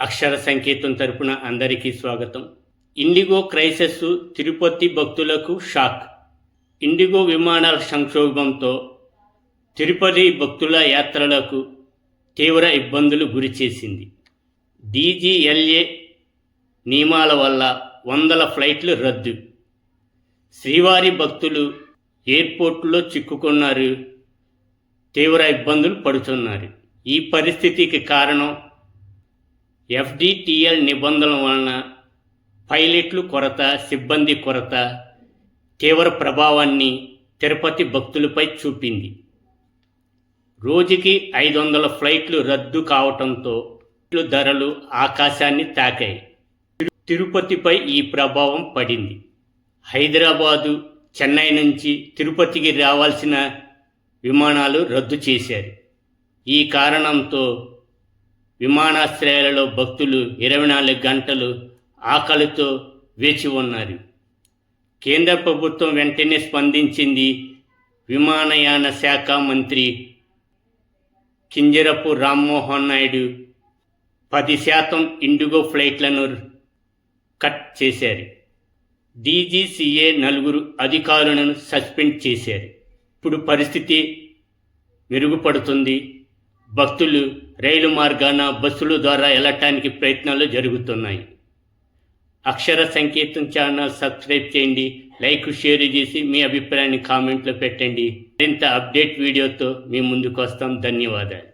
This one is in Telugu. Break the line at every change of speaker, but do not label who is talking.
అక్షర సంకేతం తరపున అందరికీ స్వాగతం. ఇండిగో క్రైసిస్ తిరుపతి భక్తులకు షాక్. ఇండిగో విమానాల సంక్షోభంతో తిరుపతి భక్తుల యాత్రలకు తీవ్ర ఇబ్బందులు గురిచేసింది డీజీఎల్ఏ నియమాల వల్ల వందల ఫ్లైట్లు రద్దు. శ్రీవారి భక్తులు ఎయిర్పోర్టులో చిక్కుకున్నారు. తీవ్ర ఇబ్బందులు పడుతున్నారు. ఈ పరిస్థితికి కారణం ఎఫ్డిటిఎల్ నిబంధనల వలన పైలట్లు కొరత సిబ్బంది కొరత తీవ్ర ప్రభావాన్ని తిరుపతి భక్తులపై చూపింది. రోజుకి ఐదు వందల ఫ్లైట్లు రద్దు కావటంతో ధరలు ఆకాశాన్ని తాకాయి. తిరు- తిరుపతిపై ఈ ప్రభావం పడింది. హైదరాబాదు చెన్నై నుంచి తిరుపతికి రావాల్సిన విమానాలు రద్దు చేశారు. ఈ కారణంతో విమానాశ్రయాలలో భక్తులు ఇరవై నాలుగు గంటలు ఆకలితో వేచి ఉన్నారు. కేంద్ర ప్రభుత్వం వెంటనే స్పందించింది. విమానయాన శాఖ మంత్రి కింజరపు రామ్మోహన్ నాయుడు పది శాతం ఇండిగో ఫ్లైట్లను కట్ చేశారు. డీజీసీఏ నలుగురు అధికారులను సస్పెండ్ చేశారు. ఇప్పుడు పరిస్థితి మెరుగుపడుతుంది. భక్తులు రైలు మార్గాన బస్సుల ద్వారా వెళ్ళటానికి ప్రయత్నాలు జరుగుతున్నాయి. అక్షర సంకేతం ఛానల్ సబ్స్క్రైబ్ చేయండి లైక్ షేర్ చేసి మీ అభిప్రాయాన్ని కామెంట్లో పెట్టండి. మరింత అప్డేట్ వీడియోతో మీ ముందుకు వస్తాం. ధన్యవాదాలు.